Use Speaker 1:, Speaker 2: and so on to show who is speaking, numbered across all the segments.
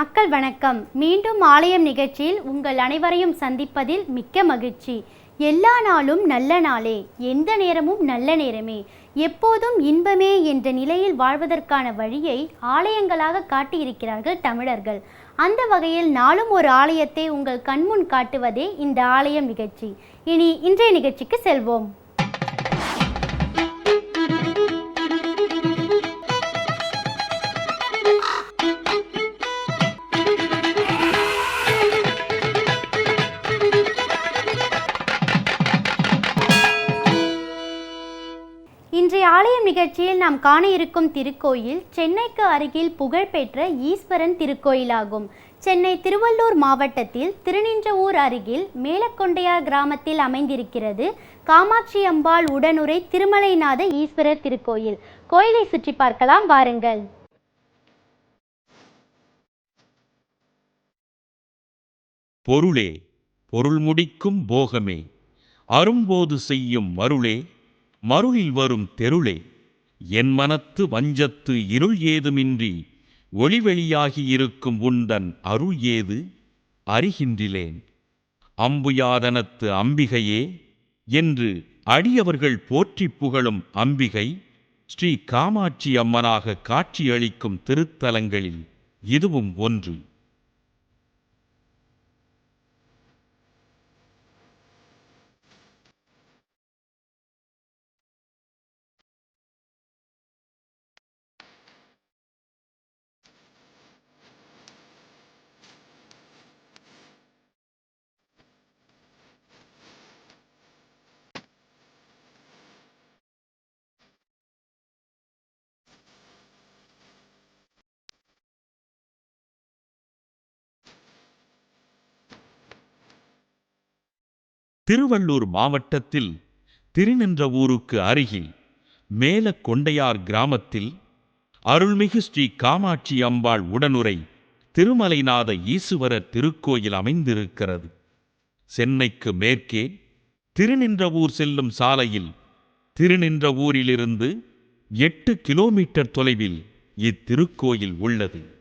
Speaker 1: மக்கள் வணக்கம். மீண்டும் ஆலயம் நிகழ்ச்சியில் உங்கள் அனைவரையும் சந்திப்பதில் மிக்க மகிழ்ச்சி. எல்லா நாளும் நல்ல நாளே. எந்த நேரமும் நல்ல நேரமே. எப்போதும் இன்பமே என்ற நிலையில் வாழ்வதற்கான வழியை ஆலயங்களாக காட்டியிருக்கிறார்கள் தமிழர்கள். அந்த வகையில் நாளும் ஒரு ஆலயத்தை உங்கள் கண்முன் காட்டுவதே இந்த ஆலயம் நிகழ்ச்சி. இனி இன்றைய நிகழ்ச்சிக்கு செல்வோம். நிகழ்ச்சியில் நாம் காண இருக்கும் திருக்கோயில் சென்னைக்கு அருகில் புகழ்பெற்ற ஈஸ்வரன் திருக்கோயிலாகும். சென்னை திருவள்ளூர் மாவட்டத்தில் திருநின்றவூர் அருகில் மேலக்கொண்டையார் கிராமத்தில் அமைந்திருக்கிறது காமாட்சி அம்பாள் உடனுரை திருமலைநாத ஈஸ்வரர் திருக்கோயில். கோயிலை சுற்றி பார்க்கலாம் வாருங்கள்.
Speaker 2: பொருளே பொருள் முடிக்கும் போகமே. அரும்போது செய்யும் மருளே மருளில் வரும் தெருளே. என் மனத்து வஞ்சத்து இருள் ஏதுமின்றி ஒளிவெளியாகி இருக்கும் உந்தன் அருள் ஏது? அறிகின்றிலேன். அம்புயாதனத்து அம்பிகையே என்று அடியவர்கள் போற்றிப் புகழும் அம்பிகை ஸ்ரீ காமாட்சி அம்மனாக காட்சியளிக்கும் திருத்தலங்களில் இதுவும் ஒன்று. திருவள்ளூர் மாவட்டத்தில் திருநின்றவூருக்கு அருகில் மேல கொண்டையார் கிராமத்தில் அருள்மிகு ஸ்ரீ காமாட்சி அம்பாள் உடனுரை திருமலைநாத ஈசுவரர் திருக்கோயில் அமைந்திருக்கிறது. சென்னைக்கு மேற்கே திருநின்றவூர் செல்லும் சாலையில் திருநின்றவூரிலிருந்து எட்டு கிலோமீட்டர் தொலைவில் இத்திருக்கோயில் உள்ளது.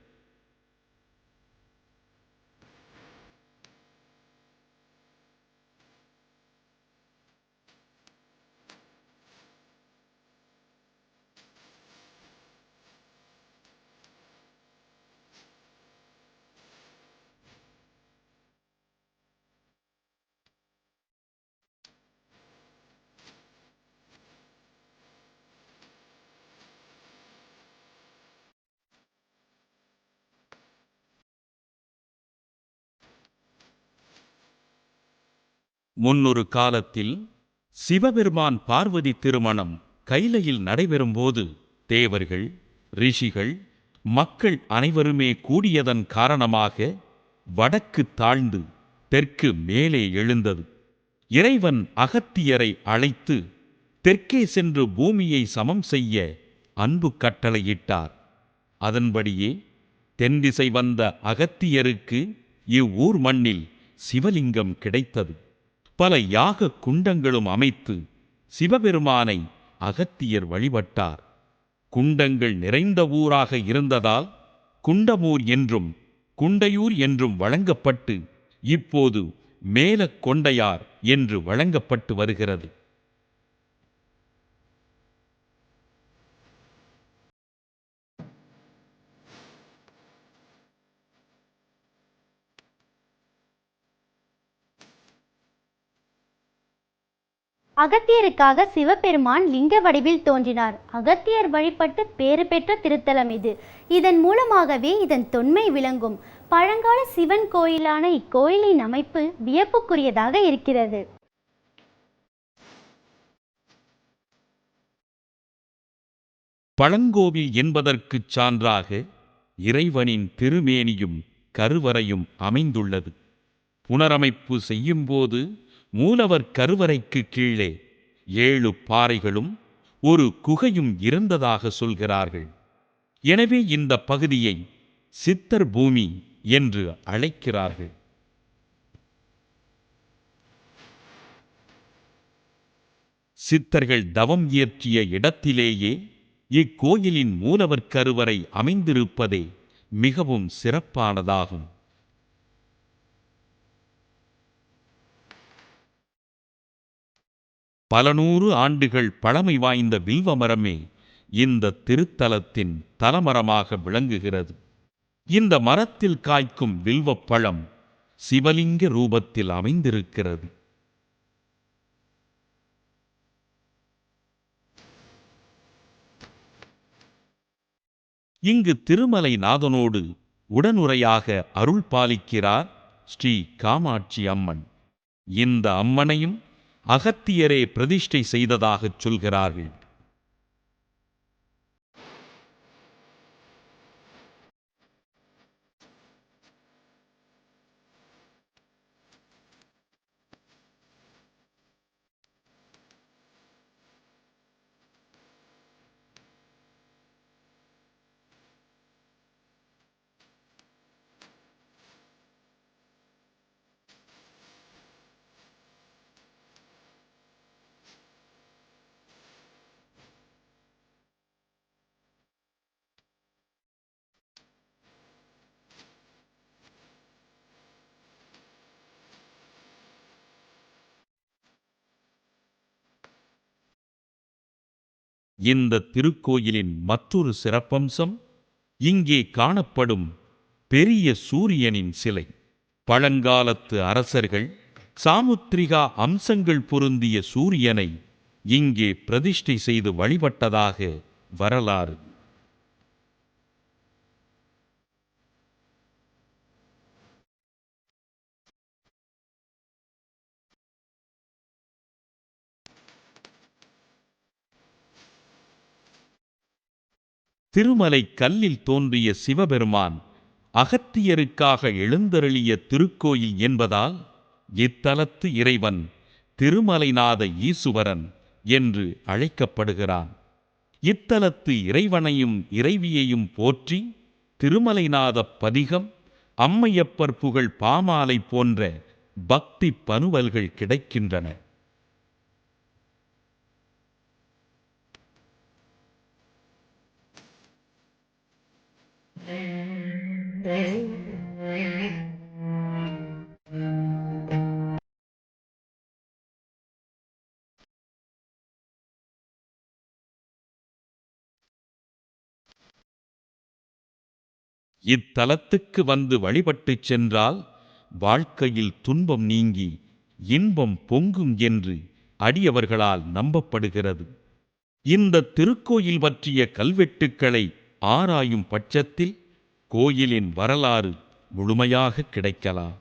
Speaker 2: முன்னொரு காலத்தில் சிவபெருமான் பார்வதி திருமணம் கைலையில் நடைபெறும்போது தேவர்கள் ரிஷிகள் மக்கள் அனைவருமே கூடியதன் காரணமாக வடக்கு தாழ்ந்து தெற்கு மேலே எழுந்தது. இறைவன் அகத்தியரை அழைத்து தெற்கே சென்று பூமியை சமம் செய்ய அன்பு கட்டளையிட்டார். அதன்படியே தென்திசை வந்த அகத்தியருக்கு இவ்வூர் மண்ணில் சிவலிங்கம் கிடைத்தது. பல யாக குண்டங்களும் அமைத்து சிவபெருமானை அகத்தியர் வழிபட்டார். குண்டங்கள் நிறைந்த ஊராக இருந்ததால் குண்டமூர் என்றும் குண்டையூர் என்றும் வழங்கப்பட்டு இப்போது மேல கொண்டையார் என்று வழங்கப்பட்டு வருகிறது.
Speaker 1: அகத்தியருக்காக சிவபெருமான் லிங்க வடிவில் தோன்றினார். அகத்தியர் வழிபட்டு பேறு பெற்ற திருத்தலம் இது. இதன் மூலமாகவே இதன் தொன்மை விளங்கும். பழங்கால சிவன் கோயிலான இக்கோயிலின் அமைப்பு வியப்புக்குரியதாக இருக்கிறது.
Speaker 2: பழங்கோவில் என்பதற்குச் சான்றாக இறைவனின் திருமேனியும் கருவறையும் அமைந்துள்ளது. புனரமைப்பு செய்யும்போது மூலவர் கருவறைக்கு கீழே ஏழு பாறைகளும் ஒரு குகையும் இருந்ததாக சொல்கிறார்கள். எனவே இந்த பகுதியை சித்தர் பூமி என்று அழைக்கிறார்கள். சித்தர்கள் தவம் இயற்றிய இடத்திலேயே இக்கோயிலின் மூலவர் கருவறை அமைந்திருப்பதே மிகவும் சிறப்பானதாகும். பல நூறு ஆண்டுகள் பழமை வாய்ந்த வில்வ மரமே இந்த திருத்தலத்தின் தலமரமாக விளங்குகிறது. இந்த மரத்தில் காய்க்கும் வில்வப்பழம் சிவலிங்க ரூபத்தில் அமைந்திருக்கிறது. இங்கு திருமலை நாதனோடு உடனுரையாக அருள் பாலிக்கிறார் ஸ்ரீ காமாட்சி அம்மன். இந்த அம்மனையும் அகத்தியரே பிரதிஷ்டை செய்ததாகச் சொல்கிறார்கள். இந்த திருக்கோயிலின் மற்றொரு சிறப்பம்சம் இங்கே காணப்படும் பெரிய சூரியனின் சிலை. பழங்காலத்து அரசர்கள் சாமுத்திரிகா அம்சங்கள் பொருந்திய சூரியனை இங்கே பிரதிஷ்டை செய்து வழிபட்டதாக வரலாறு. திருமலை கல்லில் தோன்றிய சிவபெருமான் அகத்தியருக்காக எழுந்தருளிய திருக்கோயில் என்பதால் இத்தலத்து இறைவன் திருமலைநாத ஈசுவரன் என்று அழைக்கப்படுகிறான். இத்தலத்து இறைவனையும் இறைவியையும் போற்றி திருமலைநாத பதிகம் அம்மையப்பர் புகழ் பாமாலை போன்ற பக்தி பனுவல்கள் கிடைக்கின்றன. இத்தலத்துக்கு வந்து வழிபட்டுச் சென்றால் வாழ்க்கையில் துன்பம் நீங்கி இன்பம் பொங்கும் என்று அடியவர்களால் நம்பப்படுகிறது. இந்த திருக்கோயில் பற்றிய கல்வெட்டுக்களை ஆராயும் பட்சத்தில் கோயிலின் வரலாறு முழுமையாக கிடைக்கலாம்.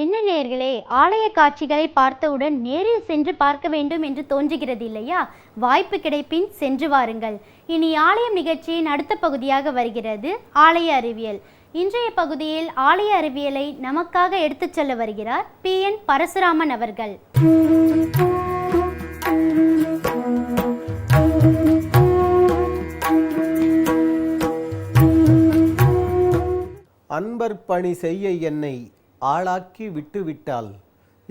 Speaker 1: என்ன நேர்களே ஆலய காட்சிகளை பார்த்தவுடன் நேரில் சென்று பார்க்க வேண்டும் என்று தோன்றுகிறது இல்லையா வாய்ப்பு கிடைப்பின் சென்று வாருங்கள். இனி ஆலயம் நிகழ்ச்சியின் அடுத்த பகுதியாக வருகிறது ஆலய அறிவியல். இன்றைய பகுதியில் ஆலய அறிவியலை நமக்காக எடுத்துச் செல்ல வருகிறார் பி. என். பரசுராமன் அவர்கள்.
Speaker 3: அன்பர் பணி செய்ய என்னை ஆளாக்கி விட்டுவிட்டால்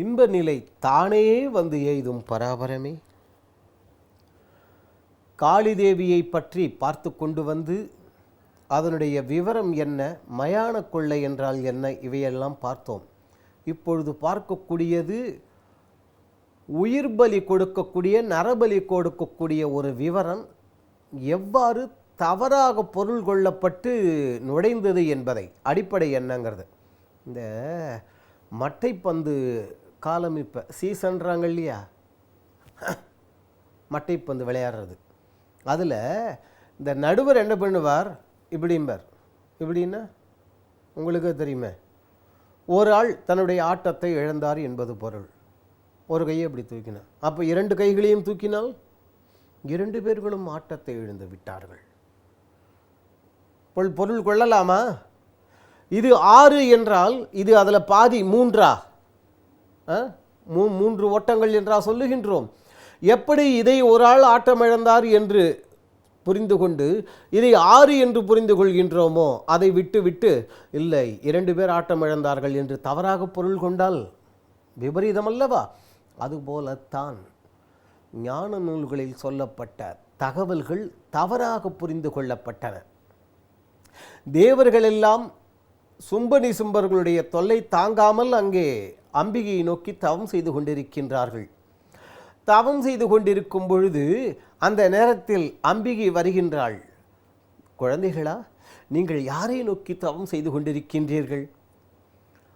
Speaker 3: இன்ப நிலை தானே வந்து எய்தும் பராபரமே. காளிதேவியை பற்றி பார்த்து கொண்டு வந்து அதனுடைய விவரம் என்ன மயான கொள்ளை என்றால் என்ன இவையெல்லாம் பார்த்தோம். இப்பொழுது பார்க்கக்கூடியது உயிர் பலி கொடுக்கக்கூடிய நரபலி கொடுக்கக்கூடிய ஒரு விவரம் எவ்வாறு தவறாக பொருள் கொள்ளப்பட்டு நுழைந்தது என்பதை அடிப்படை என்னங்கிறது. இந்த மட்டைப்பந்து காலம் இப்போ சீசன்றாங்க இல்லையா? மட்டைப்பந்து விளையாடுறது. அதில் இந்த நடுவர் என்ன பண்ணுவார்? இப்படிம்பார். இப்படின்னா உங்களுக்கு தெரியுமே. ஒரு ஆள் தன்னுடைய ஆட்டத்தை இழந்தார் என்பது பொருள். ஒரு கையை இப்படி தூக்கினார். அப்போ இரண்டு கைகளையும் தூக்கினால் இரண்டு பேர்களும் ஆட்டத்தை இழந்து விட்டார்கள். பொருள் பொருள் கொள்ளலாமா? இது ஆறு என்றால் இது அதில் பாதி மூன்றா? ஆ? மூ மூன்று ஓட்டங்கள் என்றா சொல்லுகின்றோம். எப்படி இதை ஒரு ஆள் ஆட்டமிழந்தார் என்று புரிந்து கொண்டு இதை ஆறு என்று புரிந்து கொள்கின்றோமோ அதை விட்டு விட்டு இல்லை இரண்டு பேர் ஆட்டமிழந்தார்கள் என்று தவறாக பொருள் கொண்டால் விபரீதம் அல்லவா அதுபோலத்தான் ஞான நூல்களில் சொல்லப்பட்ட தகவல்கள் தவறாக புரிந்து கொள்ளப்பட்டன. தேவர்களெல்லாம் சும்பனி சும்பர்களுடைய தொல்லை தாங்காமல் அங்கே அம்பிகையை நோக்கி தவம் செய்து கொண்டிருக்கின்றார்கள். தவம் செய்து கொண்டிருக்கும் பொழுது அந்த நேரத்தில் அம்பிகை வருகின்றாள். குழந்தைகளா நீங்கள் யாரை நோக்கி தவம் செய்து கொண்டிருக்கின்றீர்கள்?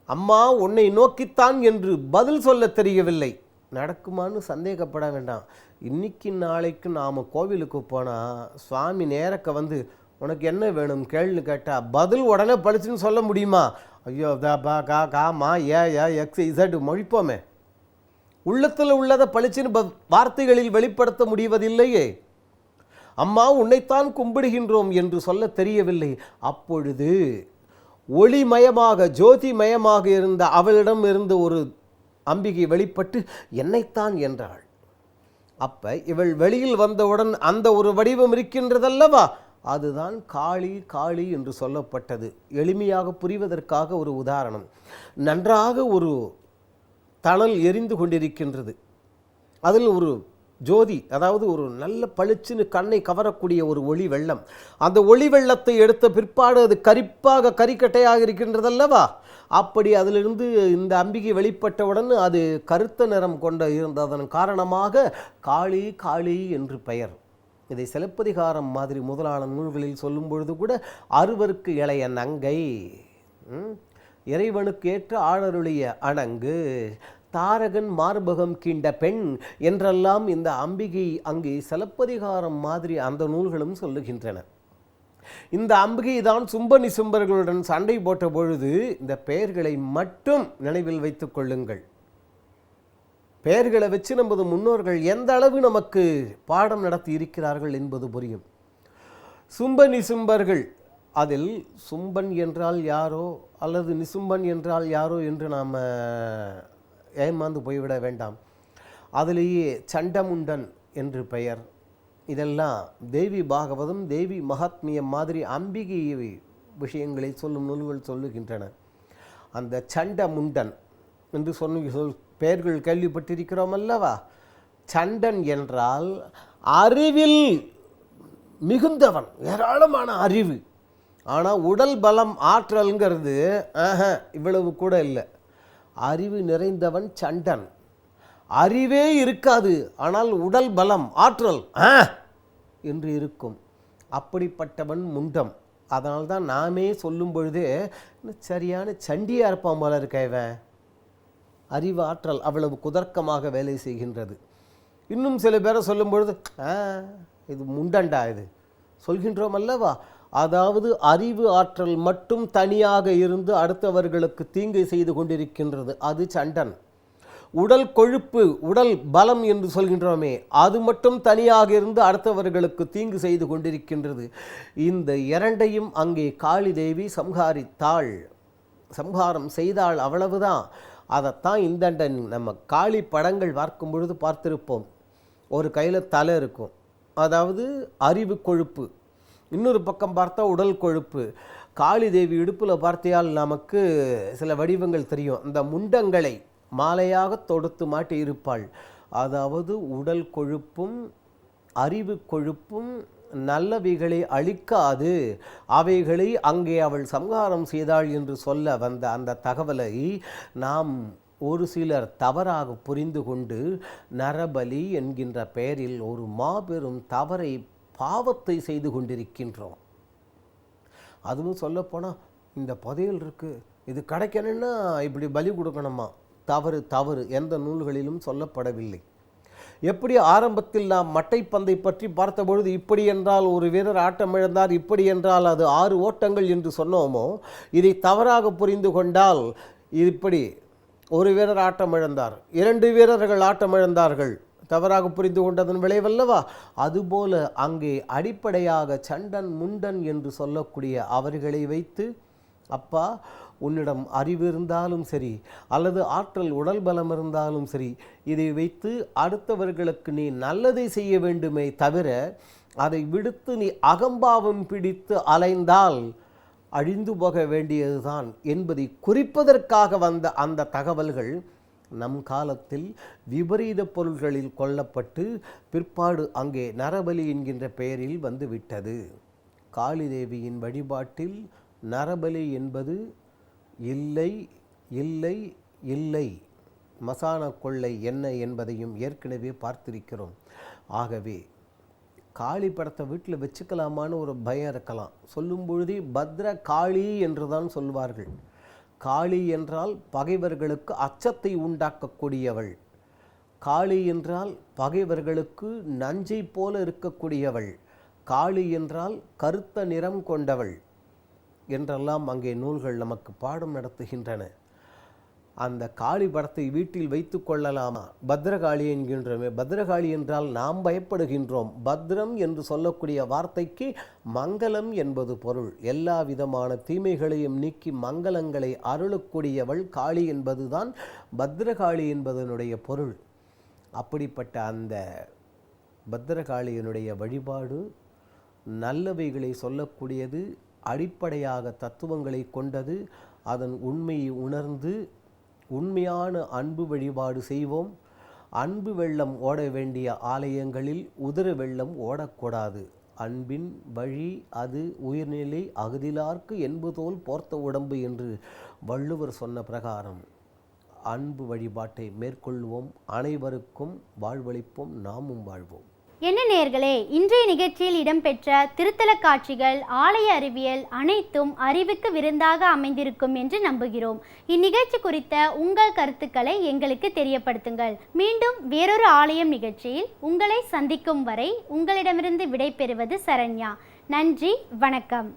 Speaker 3: அம்மா உன்னை நோக்கித்தான் என்று பதில் சொல்ல தெரியவில்லை. நடக்குமான்னு சந்தேகப்பட வேண்டாம். இன்னைக்கு நாளைக்கு நாம் கோவிலுக்கு போனால் சுவாமி நேரக்க வந்து உனக்கு என்ன வேணும் கேள்னு கேட்டால் பதில் உடனே பளிச்சுன்னு சொல்ல முடியுமா? ஐயோ பா கா கா மா ஏ ஏ எக்ஸ் இசட் மொழிப்போமே. உள்ளத்தில் உள்ளதை பளிச்சுன்னு வார்த்தைகளில் வெளிப்படுத்த முடிவதில்லையே. அம்மா உன்னைத்தான் கும்பிடுகின்றோம் என்று சொல்ல தெரியவில்லை. அப்பொழுது ஒளிமயமாக ஜோதிமயமாக இருந்த அவளிடம் இருந்த ஒரு அம்பிகை வெளிப்பட்டு என்னைத்தான் என்றாள். அப்போ இவள் வெளியில் வந்தவுடன் அந்த ஒரு வடிவம் இருக்கின்றதல்லவா? அதுதான் காளி காளி என்று சொல்லப்பட்டது. எளிமையாக புரிவதற்காக ஒரு உதாரணம். நன்றாக ஒரு தணல் எரிந்து கொண்டிருக்கின்றது. அதில் ஒரு ஜோதி அதாவது ஒரு நல்ல பளிச்சுன்னு கண்ணை கவரக்கூடிய ஒரு ஒளி வெள்ளம். அந்த ஒளி வெள்ளத்தை எடுத்த பிற்பாடு அது கரிப்பாக கரிக்கட்டையாக இருக்கின்றதல்லவா? அப்படி அதிலிருந்து இந்த அம்பிகை வெளிப்பட்டவுடன் அது கருத்த நிறம் கொண்ட இருந்ததன் காரணமாக காளி காளி என்று பெயர். இதை சிலப்பதிகாரம் மாதிரி முதலான நூல்களில் சொல்லும் பொழுது கூட அறுவருக்கு இளைய நங்கை இறைவனுக்கு ஏற்ற ஆளருளிய அணங்கு தாரகன் மார்பகம் கீண்ட பெண் என்றெல்லாம் இந்த அம்பிகை அங்கே சிலப்பதிகாரம் மாதிரி அந்த நூல்களும் சொல்லுகின்றன. இந்த அம்பிகை தான் சும்ப நிசும்பர்களுடன் சண்டை போட்ட பொழுது இந்த பெயர்களை மட்டும் நினைவில் வைத்துக் கொள்ளுங்கள். பெயர்களை வச்சு நமது முன்னோர்கள் எந்த அளவு நமக்கு பாடம் நடத்தி இருக்கிறார்கள் என்பது புரியும். சும்ப நிசும்பர்கள் அதில் சும்பன் என்றால் யாரோ அல்லது நிசும்பன் என்றால் யாரோ என்று நாம் ஏமாந்து போய்விட வேண்டாம். அதிலேயே சண்டமுண்டன் என்று பெயர். இதெல்லாம் தேவி பாகவதம் தேவி மகாத்மியம் மாதிரி அம்பிகை விஷயங்களை சொல்லும் நூல்கள் சொல்லுகின்றன. அந்த சண்டமுண்டன் என்று சொன்ன சொல் பெயர்கள் கேள்விப்பட்டிருக்கிறோம் அல்லவா? சண்டன் என்றால் அறிவில் மிகுந்தவன் ஏராளமான அறிவு. ஆனால் உடல் பலம் ஆற்றல்ங்கிறது ஆஹ இவ்வளவு கூட இல்லை. அறிவு நிறைந்தவன் சண்டன். அறிவே இருக்காது ஆனால் உடல் பலம் ஆற்றல் ஆ என்று இருக்கும். அப்படிப்பட்டவன் முண்டம். அதனால்தான் தான் நாமே சொல்லும் பொழுதே சரியான சண்டியாக இருப்பான் போல இருக்க அறிவாற்றல் அறிவு ஆற்றல் அவ்வளவு குதர்க்கமாக வேலை செய்கின்றது. இன்னும் சில பேரை சொல்லும் பொழுது "ஆ, இது முண்டண்டா இது. சொல்கின்றோம் அல்லவா அதாவது அறிவு ஆற்றல் மட்டும் தனியாக இருந்து அடுத்தவர்களுக்கு தீங்கை செய்து கொண்டிருக்கின்றது. அது சண்டன். உடல் கொழுப்பு உடல் பலம் என்று சொல்கின்றோமே அது மட்டும் தனியாக இருந்து அடுத்தவர்களுக்கு தீங்கு செய்து கொண்டிருக்கின்றது. இந்த இரண்டையும் அங்கே காளி தேவி சம்ஹாரித்தாள் சம்ஹாரம் செய்தாள் அவ்வளவுதான். அதைத்தான் இந்தண்ட நம்ம காளி படங்கள் பார்க்கும் பொழுது பார்த்திருப்போம். ஒரு கையில் தலை இருக்கும். அதாவது அறிவு கொழுப்பு. இன்னொரு பக்கம் பார்த்தா உடல் கொழுப்பு. காளி தேவி இடுப்பில் பார்த்தியால் நமக்கு சில வடிவங்கள் தெரியும். இந்த முண்டங்களை மாலையாக தொடுத்து மாட்டி இருப்பாள். அதாவது உடல் கொழுப்பும் அறிவு கொழுப்பும் நல்லவைகளை அழிக்காது. அவைகளை அங்கே அவள் சம்ஹாரம் செய்தாள் என்று சொல்ல வந்த அந்த தகவலை நாம் ஒரு சிலர் தவறாக புரிந்து கொண்டு நரபலி என்கின்ற பெயரில் ஒரு மாபெரும் தவறை பாவத்தை செய்து கொண்டிருக்கின்றோம். அதுவும் சொல்லப்போனால் இந்த புதையல் இருக்குது இது கிடைக்கணும்னா இப்படி பலி கொடுக்கணுமா? தவறு தவறு எந்த நூல்களிலும் சொல்லப்படவில்லை. எப்படி ஆரம்பத்தில் நாம் மட்டைப்பந்தை பற்றி பார்த்தபொழுது இப்படி என்றால் ஒரு வீரர் ஆட்டமிழந்தார் இப்படி என்றால் அது ஆறு ஓட்டங்கள் என்று சொன்னோமோ இதை தவறாக புரிந்து கொண்டால் இப்படி ஒரு வீரர் ஆட்டமிழந்தார் இரண்டு வீரர்கள் ஆட்டமிழந்தார்கள் தவறாக புரிந்து கொண்டதன் விளைவல்லவா? அதுபோல அங்கே அடிப்படையாக சண்டன் முண்டன் என்று சொல்லக்கூடிய அவர்களை வைத்து அப்பா உன்னிடம் அறிவு இருந்தாலும் சரி அல்லது ஆற்றல் உடல் பலம் இருந்தாலும் சரி இதை வைத்து அடுத்தவர்களுக்கு நீ நல்லதை செய்ய வேண்டுமே தவிர அதை விடுத்து நீ அகம்பாவம் பிடித்து அலைந்தால் அழிந்து போக வேண்டியதுதான் என்பதை குறிப்பதற்காக வந்த அந்த தகவல்கள் நம் காலத்தில் விபரீத பொருள்களில் கொல்லப்பட்டு பிற்பாடு அங்கே நரபலி என்கின்ற பெயரில் வந்து விட்டது காளிதேவியின் வழிபாட்டில் நரபலி என்பது இல்லை இல்லை இல்லை. மசான கொள்ளை என்ன என்பதையும் ஏற்கனவே பார்த்திருக்கிறோம். ஆகவே காளி படத்தை வீட்டில் வச்சுக்கலாமான்னு ஒரு பயம் இருக்கலாம். சொல்லும் பொழுதே பத்ர காளி என்று தான் சொல்வார்கள். காளி என்றால் பகைவர்களுக்கு அச்சத்தை உண்டாக்கக்கூடியவள். காளி என்றால் பகைவர்களுக்கு நஞ்சை போல இருக்கக்கூடியவள். காளி என்றால் கருத்த நிறம் கொண்டவள். என்றெல்லாம் அங்கே நூல்கள் நமக்கு பாடம் நடத்துகின்றன. அந்த காளி படத்தை வீட்டில் வைத்து கொள்ளலாமா? பத்ரகாளி என்கின்றோமே. பத்ரகாளி என்றால் நாம் பயப்படுகின்றோம். பத்ரம் என்று சொல்லக்கூடிய வார்த்தைக்கு மங்களம் என்பது பொருள். எல்லா விதமான தீமைகளையும் நீக்கி மங்களங்களை அருளக்கூடியவள் காளி என்பதுதான் பத்ரகாளி என்பதனுடைய பொருள். அப்படிப்பட்ட அந்த பத்ரகாளியினுடைய வழிபாடு நல்லவைகளை சொல்லக்கூடியது அடிப்படையாக தத்துவங்களை கொண்டது அதன் உண்மையை உணர்ந்து உண்மையான அன்பு வழிபாடு செய்வோம். அன்பு வெள்ளம் ஓட வேண்டிய ஆலயங்களில் உதிர வெள்ளம் ஓடக்கூடாது. அன்பின் வழி அது உயிர்நிலை அகுதிலார்க்கு என்பதோல் போர்த்த உடம்பு என்று வள்ளுவர் சொன்ன பிரகாரம். அன்பு வழிபாட்டை மேற்கொள்வோம். அனைவருக்கும் வாழ்வளிப்போம். நாமும் வாழ்வோம்.
Speaker 1: என்ன நேர்களே இன்றைய நிகழ்ச்சியில் இடம்பெற்ற திருத்தல காட்சிகள் ஆலய அறிவியல் அனைத்தும் அறிவுக்கு விருந்தாக அமைந்திருக்கும் என்று நம்புகிறோம். இந்நிகழ்ச்சி குறித்த உங்கள் கருத்துக்களை எங்களுக்கு தெரியப்படுத்துங்கள். மீண்டும் வேறொரு ஆலயம் நிகழ்ச்சியில் உங்களை சந்திக்கும் வரை உங்களிடமிருந்து விடைபெறுவது சரண்யா. நன்றி வணக்கம்.